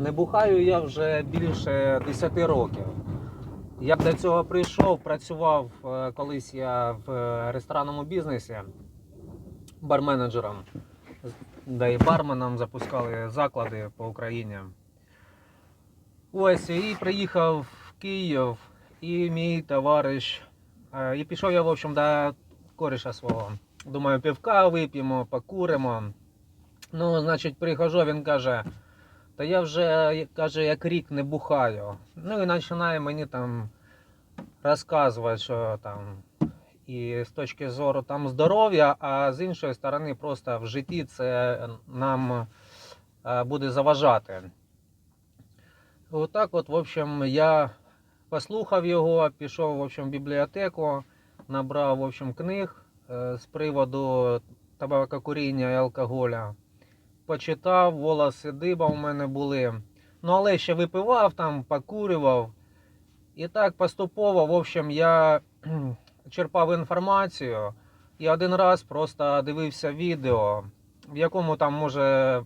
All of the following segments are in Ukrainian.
Не бухаю я вже більше 10 років. Я до цього прийшов, працював е, колись я в е, ресторанному бізнесі барменеджером, да і барменом запускали заклади по Україні. Ось і приїхав в Київ, і мій товариш. е, І пішов я, в общем, до коріша свого. Думаю, півка вип'ємо, покуримо. Ну, значить, прихожу, він каже, та я вже каже, як рік не бухаю. Ну і починає мені там розказувати, що там і з точки зору там здоров'я, а з іншої сторони, просто в житті це нам е, буде заважати. Отак, от, в общем, я послухав його, пішов в общем, бібліотеку, набрав в общем, книг е, з приводу табакокуріння і алкоголя. Почитав, волоси диба у мене були. Ну, але ще випивав там, покурював. І так поступово, в общем, я черпав інформацію і один раз просто дивився відео, в якому там, може,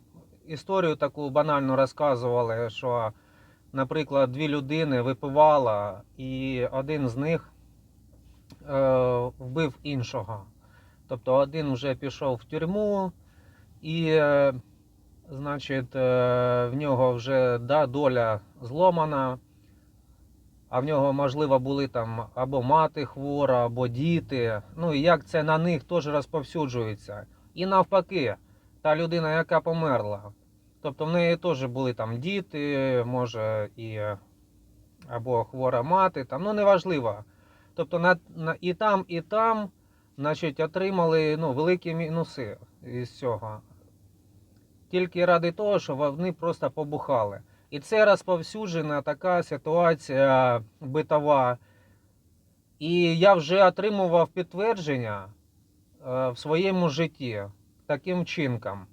історію таку банальну розказували, що, наприклад, дві людини випивала, і один з них е, вбив іншого. Тобто один вже пішов в тюрму, і, е, значить, е, в нього вже да, доля зломана, а в нього, можливо, були там або мати хвора, або діти. Ну і як це на них теж розповсюджується. І навпаки, та людина, яка померла. Тобто в неї теж були там діти, може, і або хвора мати, там, ну неважливо. Тобто на, на, і там, і там значить, отримали ну, великі мінуси із цього. Тільки ради того, що вони просто побухали. І це розповсюджена така ситуація битова. І я вже отримував підтвердження е, в своєму житті таким чинком.